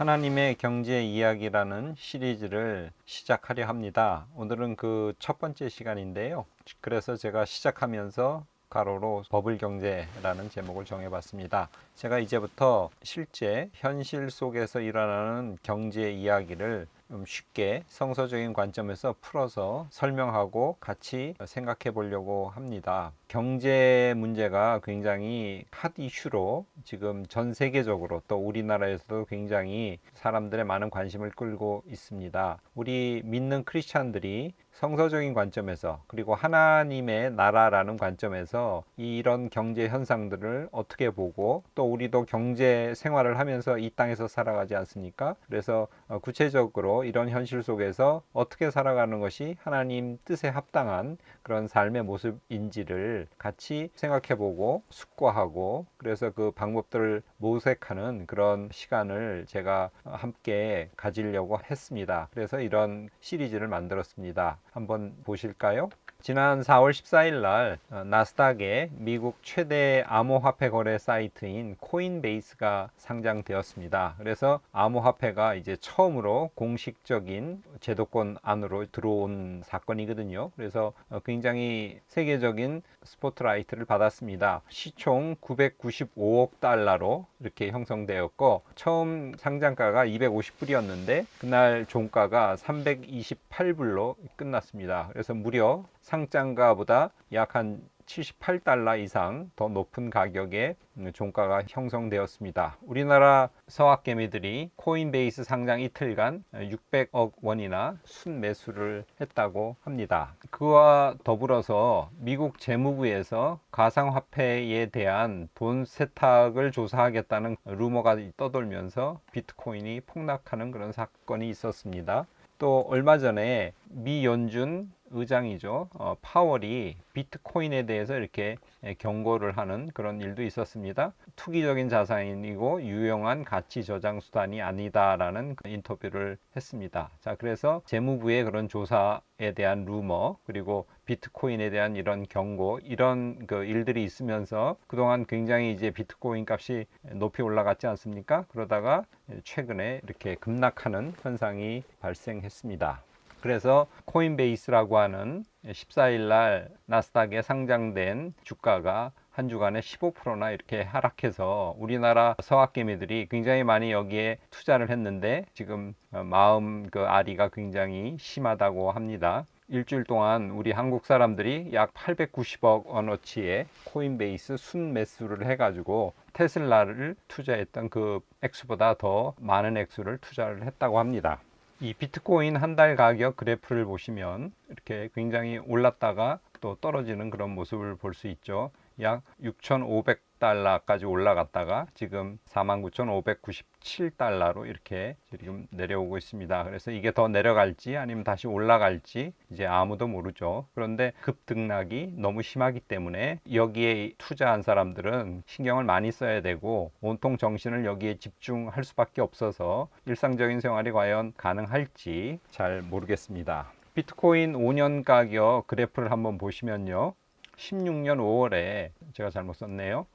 하나님의 경제 이야기라는 시리즈를 시작하려 합니다. 오늘은 그 첫 번째 시간인데요. 그래서 제가 시작하면서 가로로 버블 경제라는 제목을 정해봤습니다. 제가 이제부터 실제 현실 속에서 일어나는 경제 이야기를 좀 쉽게 성서적인 관점에서 풀어서 설명하고 같이 생각해 보려고 합니다. 경제 문제가 굉장히 핫 이슈로 지금 전 세계적으로 또 우리나라에서도 굉장히 사람들의 많은 관심을 끌고 있습니다. 우리 믿는 크리스찬들이 성서적인 관점에서 그리고 하나님의 나라라는 관점에서 이런 경제 현상들을 어떻게 보고 또 우리도 경제 생활을 하면서 이 땅에서 살아가지 않습니까? 그래서 어, 구체적으로 이런 현실 속에서 어떻게 살아가는 것이 하나님 뜻에 합당한 그런 삶의 모습인지를 같이 생각해 보고 숙고하고 그래서 그 방법들을 모색하는 그런 시간을 제가 함께 가지려고 했습니다. 그래서 이런 시리즈를 만들었습니다. 한번 보실까요? 지난 4월 14일 날 어, 나스닥의 미국 최대 암호화폐 거래 사이트인 코인베이스가 상장되었습니다. 그래서 암호화폐가 이제 처음으로 공식적인 제도권 안으로 들어온 사건이거든요. 그래서 어, 굉장히 세계적인 스포트라이트를 받았습니다. 시총 995억 달러로 이렇게 형성되었고 처음 상장가가 250불이었는데 그날 종가가 328불로 끝났습니다. 그래서 무려 상장가보다 약 한 78달러 이상 더 높은 가격의 종가가 형성되었습니다. 우리나라 서학개미들이 코인베이스 상장 이틀간 600억 원이나 순매수를 했다고 합니다. 그와 더불어서 미국 재무부에서 가상화폐에 대한 돈 세탁을 조사하겠다는 루머가 떠돌면서 비트코인이 폭락하는 그런 사건이 있었습니다. 또 얼마 전에 미 연준 의장이죠. 어, 파월이 비트코인에 대해서 이렇게 경고를 하는 그런 일도 있었습니다. 투기적인 자산이고 유용한 가치 저장 수단이 아니다라는 그 인터뷰를 했습니다. 자, 그래서 재무부의 그런 조사에 대한 루머 그리고 비트코인에 대한 이런 경고 이런 그 일들이 있으면서 그동안 굉장히 이제 비트코인 값이 높이 올라갔지 않습니까? 그러다가 최근에 이렇게 급락하는 현상이 발생했습니다. 그래서 코인베이스라고 하는 14일 날 나스닥에 상장된 주가가 한 주간에 15%나 이렇게 하락해서 우리나라 서학개미들이 굉장히 많이 여기에 투자를 했는데 지금 마음 그 아리가 굉장히 심하다고 합니다. 일주일 동안 우리 한국 사람들이 약 890억 원어치의 코인베이스 순매수를 해가지고 테슬라를 투자했던 그 액수보다 더 많은 액수를 투자를 했다고 합니다. 이 비트코인 한 달 가격 그래프를 보시면 이렇게 굉장히 올랐다가 또 떨어지는 그런 모습을 볼 수 있죠. 약 6,500달러까지 올라갔다가 지금 49,597달러로 이렇게 지금 내려오고 있습니다. 그래서 이게 더 내려갈지 아니면 다시 올라갈지 이제 아무도 모르죠. 그런데 급등락이 너무 심하기 때문에 여기에 투자한 사람들은 신경을 많이 써야 되고 온통 정신을 여기에 집중할 수밖에 없어서 일상적인 생활이 과연 가능할지 잘 모르겠습니다. 비트코인 5년 가격 그래프를 한번 보시면요. 16년 5월에 제가 잘못 썼네요.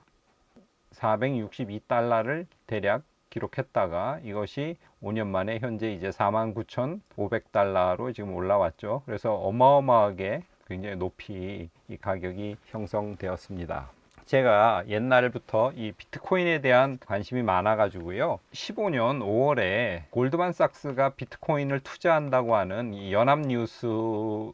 462달러를 대략 기록했다가 이것이 5년 만에 현재 이제 49,500달러로 지금 올라왔죠. 그래서 어마어마하게 굉장히 높이 이 가격이 형성되었습니다. 제가 옛날부터 이 비트코인에 대한 관심이 많아가지고요. 15년 5월에 골드만삭스가 비트코인을 투자한다고 하는 이 연합뉴스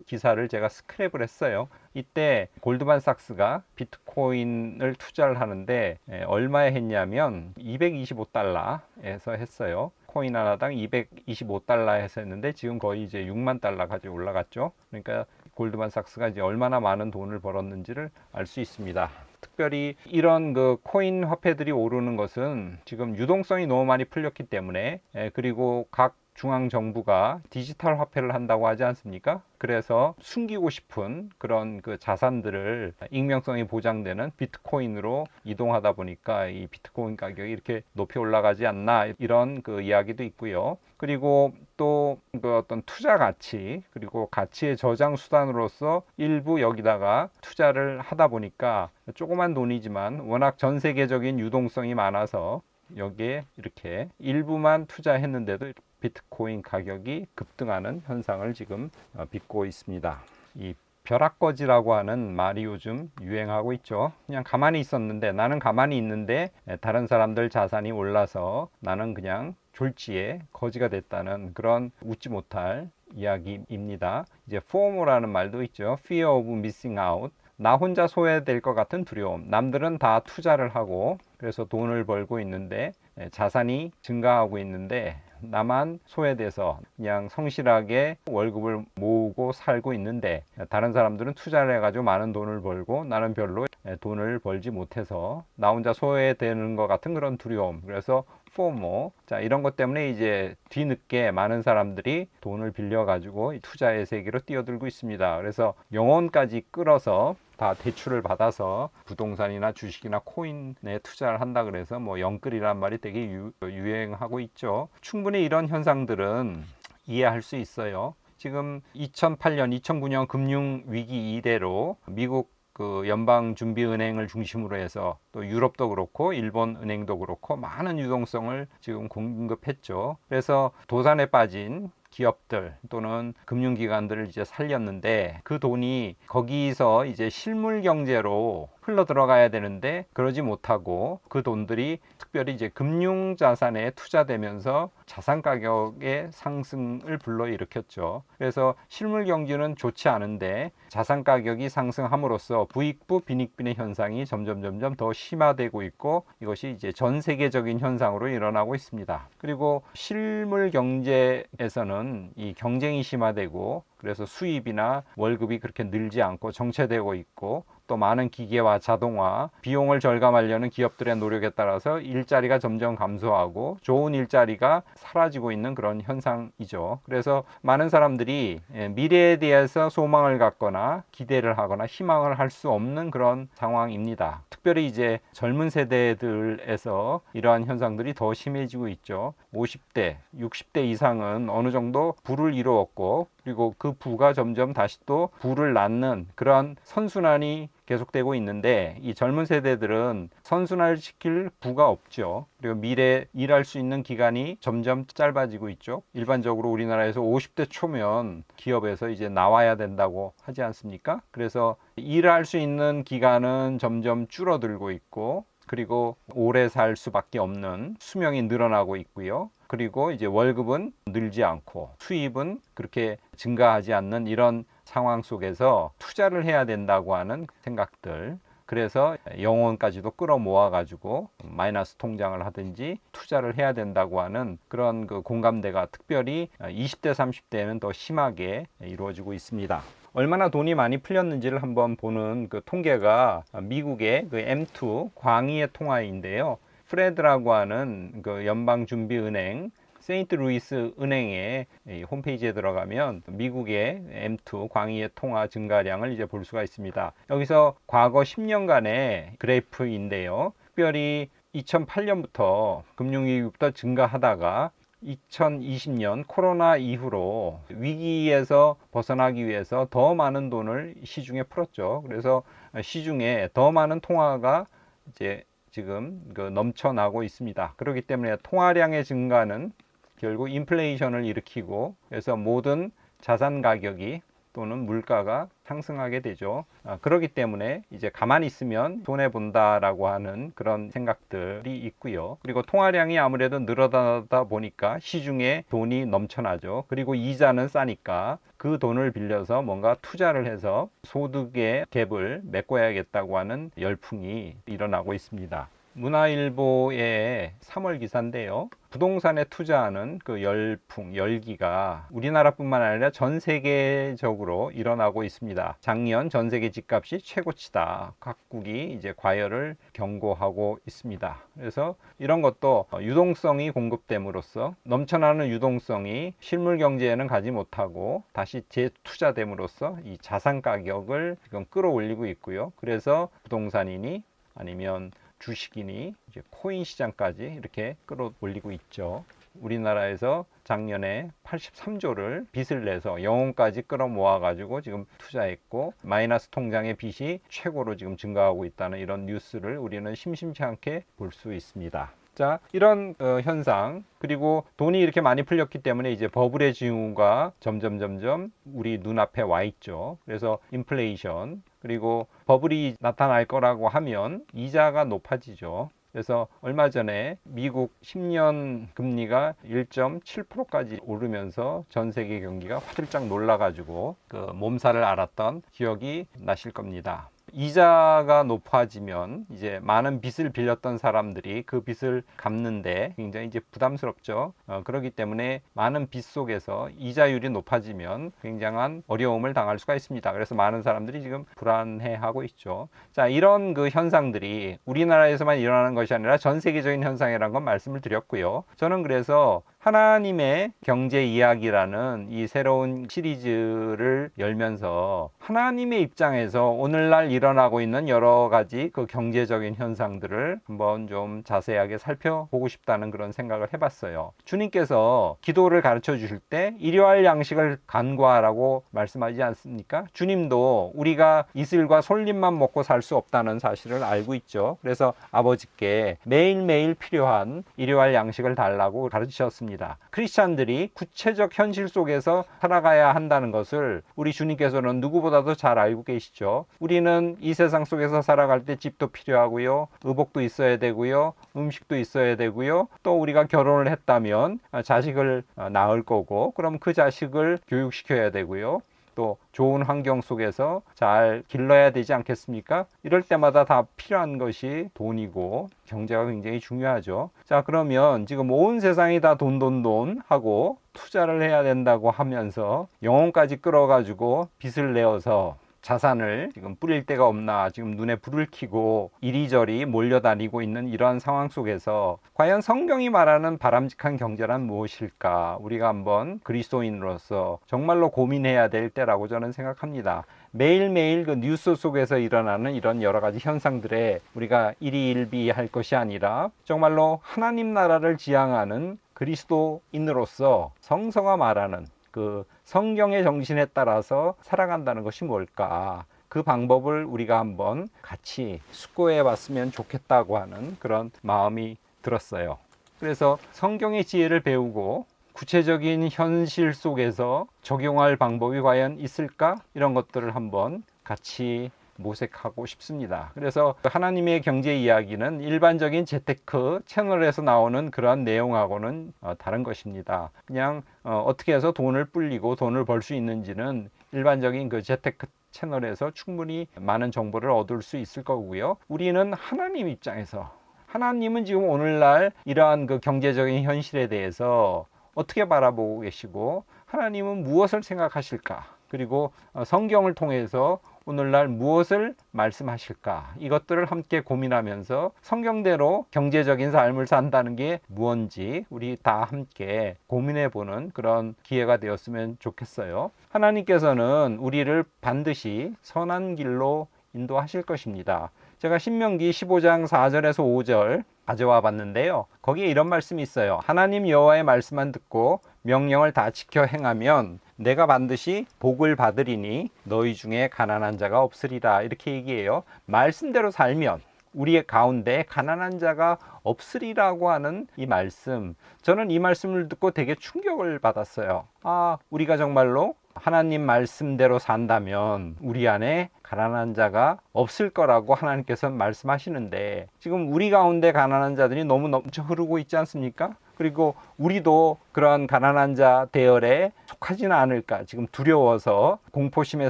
기사를 제가 스크랩을 했어요. 이때 골드만삭스가 비트코인을 투자를 하는데 얼마에 했냐면 225달러에서 했어요. 코인 하나당 225달러에서 했는데 지금 거의 이제 6만 달러까지 올라갔죠. 그러니까 골드만삭스가 이제 얼마나 많은 돈을 벌었는지를 알 수 있습니다. 특별히 이런 그 코인 화폐들이 오르는 것은 지금 유동성이 너무 많이 풀렸기 때문에 그리고 각 중앙 정부가 디지털 화폐를 한다고 하지 않습니까? 그래서 숨기고 싶은 그런 그 자산들을 익명성이 보장되는 비트코인으로 이동하다 보니까 이 비트코인 가격이 이렇게 높이 올라가지 않나 이런 그 이야기도 있고요. 그리고 또 그 어떤 투자 가치 그리고 가치의 저장 수단으로서 일부 여기다가 투자를 하다 보니까 조그만 돈이지만 워낙 전 세계적인 유동성이 많아서 여기에 이렇게 일부만 투자했는데도 비트코인 가격이 급등하는 현상을 지금 어, 빚고 있습니다. 이 벼락거지라고 하는 말이 요즘 유행하고 있죠. 그냥 가만히 있었는데 나는 가만히 있는데 에, 다른 사람들 자산이 올라서 나는 그냥 졸지에 거지가 됐다는 그런 웃지 못할 이야기입니다. 이제 FOMO라는 말도 있죠. Fear of Missing Out. 나 혼자 소외될 것 같은 두려움. 남들은 다 투자를 하고 그래서 돈을 벌고 있는데 에, 자산이 증가하고 있는데 나만 소외돼서 그냥 성실하게 월급을 모으고 살고 있는데 다른 사람들은 투자를 해가지고 많은 돈을 벌고 나는 별로 돈을 벌지 못해서 나 혼자 소외되는 것 같은 그런 두려움. 그래서 포모. 자, 이런 것 때문에 이제 뒤늦게 많은 사람들이 돈을 빌려 가지고 투자의 세계로 뛰어들고 있습니다. 그래서 영혼까지 끌어서 다 대출을 받아서 부동산이나 주식이나 코인에 투자를 한다 그래서 뭐 영끌이란 말이 되게 유, 유행하고 있죠. 충분히 이런 현상들은 이해할 수 있어요. 지금 2008년, 2009년 금융 위기 이대로 미국 그 연방준비은행을 중심으로 해서 또 유럽도 그렇고 일본 은행도 그렇고 많은 유동성을 지금 공급했죠. 그래서 도산에 빠진 기업들 또는 금융기관들을 이제 살렸는데 그 돈이 거기서 이제 실물 경제로 흘러 들어가야 되는데 그러지 못하고 그 돈들이 특별히 이제 금융 자산에 투자되면서 자산 가격의 상승을 불러일으켰죠. 그래서 실물 경제는 좋지 않은데 자산 가격이 상승함으로써 부익부 빈익빈의 현상이 점점 점점 더 심화되고 있고 이것이 이제 전 세계적인 현상으로 일어나고 있습니다. 그리고 실물 경제에서는 이 경쟁이 심화되고 그래서 수입이나 월급이 그렇게 늘지 않고 정체되고 있고 또 많은 기계와 자동화, 비용을 절감하려는 기업들의 노력에 따라서 일자리가 점점 감소하고 좋은 일자리가 사라지고 있는 그런 현상이죠. 그래서 많은 사람들이 예, 미래에 대해서 소망을 갖거나 기대를 하거나 희망을 할 수 없는 그런 상황입니다. 특별히 이제 젊은 세대들에서 이러한 현상들이 더 심해지고 있죠. 50대, 60대 이상은 어느 정도 부를 이루었고 그리고 그 부가 점점 다시 또 부를 낳는 그런 선순환이 계속되고 있는데 이 젊은 세대들은 선순환을 시킬 부가 없죠. 그리고 미래 일할 수 있는 기간이 점점 짧아지고 있죠. 일반적으로 우리나라에서 50대 초면 기업에서 이제 나와야 된다고 하지 않습니까? 그래서 일할 수 있는 기간은 점점 줄어들고 있고 그리고 오래 살 수밖에 없는 수명이 늘어나고 있고요. 그리고 이제 월급은 늘지 않고 수입은 그렇게 증가하지 않는 이런 상황 속에서 투자를 해야 된다고 하는 생각들. 그래서 영혼까지도 끌어모아 가지고 마이너스 통장을 하든지 투자를 해야 된다고 하는 그런 그 공감대가 특별히 20대 30대에는 더 심하게 이루어지고 있습니다. 얼마나 돈이 많이 풀렸는지를 한번 보는 그 통계가 미국의 그 M2 광의의 통화인데요. 프레드라고 하는 그 연방준비은행 세인트 루이스 은행의 홈페이지에 들어가면 미국의 M2 광의의 통화 증가량을 이제 볼 수가 있습니다. 여기서 과거 10년간의 그래프인데요. 특별히 2008년부터 금융위기부터 증가하다가 2020년 코로나 이후로 위기에서 벗어나기 위해서 더 많은 돈을 시중에 풀었죠. 그래서 시중에 더 많은 통화가 이제 지금 그 넘쳐나고 있습니다. 그렇기 때문에 통화량의 증가는 결국 인플레이션을 일으키고 그래서 모든 자산 가격이 또는 물가가 상승하게 되죠. 아, 그렇기 때문에 이제 가만히 있으면 손해 본다라고 하는 그런 생각들이 있고요. 그리고 통화량이 아무래도 늘어나다 보니까 시중에 돈이 넘쳐나죠. 그리고 이자는 싸니까 그 돈을 빌려서 뭔가 투자를 해서 소득의 갭을 메꿔야겠다고 하는 열풍이 일어나고 있습니다. 문화일보의 3월 기사인데요. 부동산에 투자하는 그 열풍, 열기가 우리나라뿐만 아니라 전 세계적으로 일어나고 있습니다. 작년 전 세계 집값이 최고치다. 각국이 이제 과열을 경고하고 있습니다. 그래서 이런 것도 유동성이 공급됨으로써 넘쳐나는 유동성이 실물 경제에는 가지 못하고 다시 재투자됨으로써 이 자산 가격을 지금 끌어올리고 있고요. 그래서 부동산이니 아니면 주식이니 이제 코인 시장까지 이렇게 끌어올리고 있죠. 우리나라에서 작년에 83조를 빚을 내서 영혼까지 끌어모아 가지고 지금 투자했고 마이너스 통장의 빚이 최고로 지금 증가하고 있다는 이런 뉴스를 우리는 심심치 않게 볼 수 있습니다. 자, 이런 어, 현상 그리고 돈이 이렇게 많이 풀렸기 때문에 이제 버블의 징후가 점점 점점 우리 눈앞에 와 있죠. 그래서 인플레이션 그리고 버블이 나타날 거라고 하면 이자가 높아지죠. 그래서 얼마 전에 미국 10년 금리가 1.7%까지 오르면서 전 세계 경기가 화들짝 놀라가지고 그 몸살을 앓았던 기억이 나실 겁니다. 이자가 높아지면 이제 많은 빚을 빌렸던 사람들이 그 빚을 갚는데 굉장히 이제 부담스럽죠. 어, 그렇기 때문에 많은 빚 속에서 이자율이 높아지면 굉장한 어려움을 당할 수가 있습니다. 그래서 많은 사람들이 지금 불안해하고 있죠. 자, 이런 그 현상들이 우리나라에서만 일어나는 것이 아니라 전 세계적인 현상이라는 건 말씀을 드렸고요. 저는 그래서 하나님의 경제 이야기라는 이 새로운 시리즈를 열면서 하나님의 입장에서 오늘날 일어나고 있는 여러 가지 그 경제적인 현상들을 한번 좀 자세하게 살펴보고 싶다는 그런 생각을 해봤어요. 주님께서 기도를 가르쳐 주실 때 일요일 양식을 간과하라고 말씀하지 않습니까? 주님도 우리가 이슬과 솔잎만 먹고 살 수 없다는 사실을 알고 있죠. 그래서 아버지께 매일매일 필요한 일요일 양식을 달라고 가르치셨습니다. 크리스찬들이 구체적 현실 속에서 살아가야 한다는 것을 우리 주님께서는 누구보다도 잘 알고 계시죠. 우리는 이 세상 속에서 살아갈 때 집도 필요하고요. 의복도 있어야 되고요. 음식도 있어야 되고요. 또 우리가 결혼을 했다면 자식을 낳을 거고 그럼 그 자식을 교육시켜야 되고요. 또 좋은 환경 속에서 잘 길러야 되지 않겠습니까? 이럴 때마다 다 필요한 것이 돈이고 경제가 굉장히 중요하죠. 자, 그러면 지금 온 세상이 다 돈, 돈, 돈 하고 투자를 해야 된다고 하면서 영혼까지 끌어가지고 빚을 내어서 자산을 지금 뿌릴 데가 없나 지금 눈에 불을 켜고 이리저리 몰려다니고 있는 이러한 상황 속에서 과연 성경이 말하는 바람직한 경제란 무엇일까 우리가 한번 그리스도인으로서 정말로 고민해야 될 때라고 저는 생각합니다. 매일매일 그 뉴스 속에서 일어나는 이런 여러 가지 현상들에 우리가 일희일비 할 것이 아니라 정말로 하나님 나라를 지향하는 그리스도인으로서 성서가 말하는 그 성경의 정신에 따라서 살아간다는 것이 뭘까? 그 방법을 우리가 한번 같이 숙고해 봤으면 좋겠다고 하는 그런 마음이 들었어요. 그래서 성경의 지혜를 배우고 구체적인 현실 속에서 적용할 방법이 과연 있을까? 이런 것들을 한번 같이 모색하고 싶습니다. 그래서 하나님의 경제 이야기는 일반적인 재테크 채널에서 나오는 그러한 내용하고는 어, 다른 것입니다. 그냥 어, 떻게 해서 돈을 불리고 돈을 벌 수 있는지는 일반적인 그 재테크 채널에서 충분히 많은 정보를 얻을 수 있을 거고요. 우리는 하나님 입장에서 하나님은 지금 오늘날 이러한 그 경제적인 현실에 대해서 어떻게 바라보고 계시고 하나님은 무엇을 생각하실까? 그리고 어, 성경을 통해서 오늘날 무엇을 말씀하실까? 이것들을 함께 고민하면서 성경대로 경제적인 삶을 산다는 게 무언지 우리 다 함께 고민해 보는 그런 기회가 되었으면 좋겠어요. 하나님께서는 우리를 반드시 선한 길로 인도하실 것입니다. 제가 신명기 15장 4절에서 5절 가져와 봤는데요. 거기에 이런 말씀이 있어요. 하나님 여호와의 말씀만 듣고 명령을 다 지켜 행하면 내가 반드시 복을 받으리니 너희 중에 가난한 자가 없으리라 이렇게 얘기해요. 말씀대로 살면 우리의 가운데 가난한 자가 없으리라고 하는 이 말씀. 저는 이 말씀을 듣고 되게 충격을 받았어요. 아, 우리가 정말로 하나님 말씀대로 산다면 우리 안에 가난한 자가 없을 거라고 하나님께서 말씀하시는데 지금 우리 가운데 가난한 자들이 너무 넘쳐 흐르고 있지 않습니까? 그리고 우리도 그러한 가난한 자 대열에 속하지는 않을까 지금 두려워서 공포심에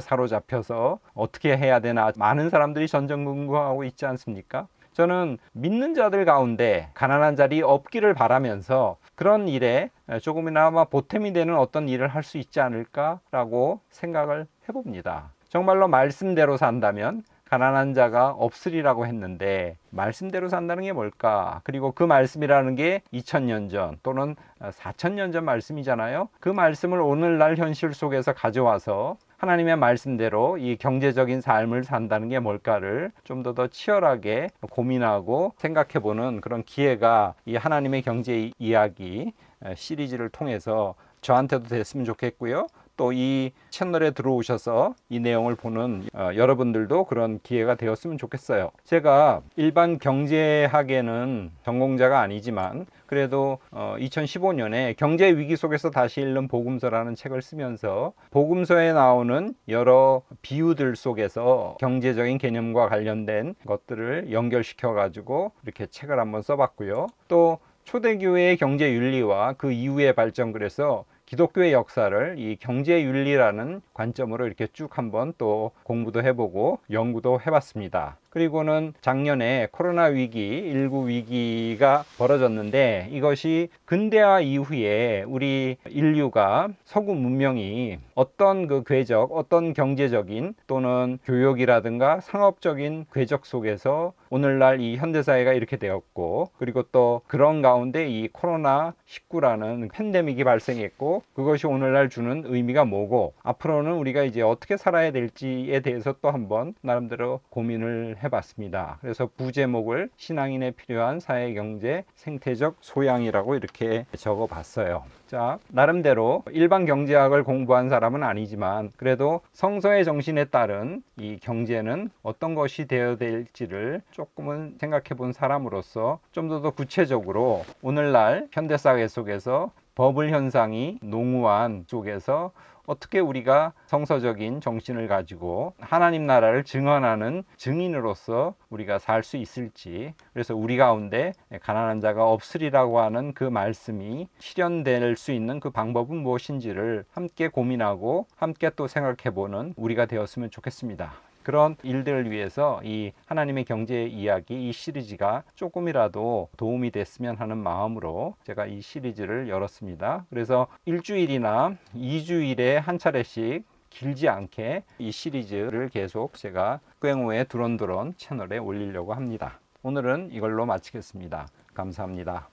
사로잡혀서 어떻게 해야 되나 많은 사람들이 전전긍긍하고 있지 않습니까? 저는 믿는 자들 가운데 가난한 자리 없기를 바라면서 그런 일에 조금이나마 보탬이 되는 어떤 일을 할 수 있지 않을까라고 생각을 해봅니다. 정말로 말씀대로 산다면 가난한 자가 없으리라고 했는데 말씀대로 산다는 게 뭘까? 그리고 그 말씀이라는 게 2000년 전 또는 4000년 전 말씀이잖아요. 그 말씀을 오늘날 현실 속에서 가져와서 하나님의 말씀대로 이 경제적인 삶을 산다는 게 뭘까를 좀 더 더 치열하게 고민하고 생각해 보는 그런 기회가 이 하나님의 경제 이야기 시리즈를 통해서 저한테도 됐으면 좋겠고요. 또 이 채널에 들어오셔서 이 내용을 보는 어, 여러분들도 그런 기회가 되었으면 좋겠어요. 제가 일반 경제학에는 전공자가 아니지만 그래도 어, 2015년에 경제 위기 속에서 다시 읽는 복음서라는 책을 쓰면서 복음서에 나오는 여러 비유들 속에서 경제적인 개념과 관련된 것들을 연결시켜 가지고 이렇게 책을 한번 써봤고요. 또 초대교회의 경제 윤리와 그 이후의 발전 그래서 기독교의 역사를 이 경제 윤리라는 관점으로 이렇게 쭉 한번 또 공부도 해보고 연구도 해봤습니다. 그리고는 작년에 코로나 위기, 19 위기가 벌어졌는데 이것이 근대화 이후에 우리 인류가 서구 문명이 어떤 그 궤적, 어떤 경제적인 또는 교육이라든가 상업적인 궤적 속에서 오늘날 이 현대사회가 이렇게 되었고 그리고 또 그런 가운데 이 코로나 19라는 팬데믹이 발생했고 그것이 오늘날 주는 의미가 뭐고 앞으로는 우리가 이제 어떻게 살아야 될지에 대해서 또 한번 나름대로 고민을 해봤습니다. 그래서 부제목을 신앙인에 필요한 사회 경제 생태적 소양이라고 이렇게 적어봤어요. 자, 나름대로 일반 경제학을 공부한 사람은 아니지만 그래도 성서의 정신에 따른 이 경제는 어떤 것이 되어야 될지를 조금은 생각해 본 사람으로서 좀 더 더 구체적으로 오늘날 현대사회 속에서 버블 현상이 농후한 속에서 어떻게 우리가 성서적인 정신을 가지고 하나님 나라를 증언하는 증인으로서 우리가 살 수 있을지 그래서 우리 가운데 가난한 자가 없으리라고 하는 그 말씀이 실현될 수 있는 그 방법은 무엇인지를 함께 고민하고 함께 또 생각해 보는 우리가 되었으면 좋겠습니다. 그런 일들을 위해서 이 하나님의 경제 이야기 이 시리즈가 조금이라도 도움이 됐으면 하는 마음으로 제가 이 시리즈를 열었습니다. 그래서 일주일이나 이주일에 한 차례씩 길지 않게 이 시리즈를 계속 제가 꽹우의 두런두런 채널에 올리려고 합니다. 오늘은 이걸로 마치겠습니다. 감사합니다.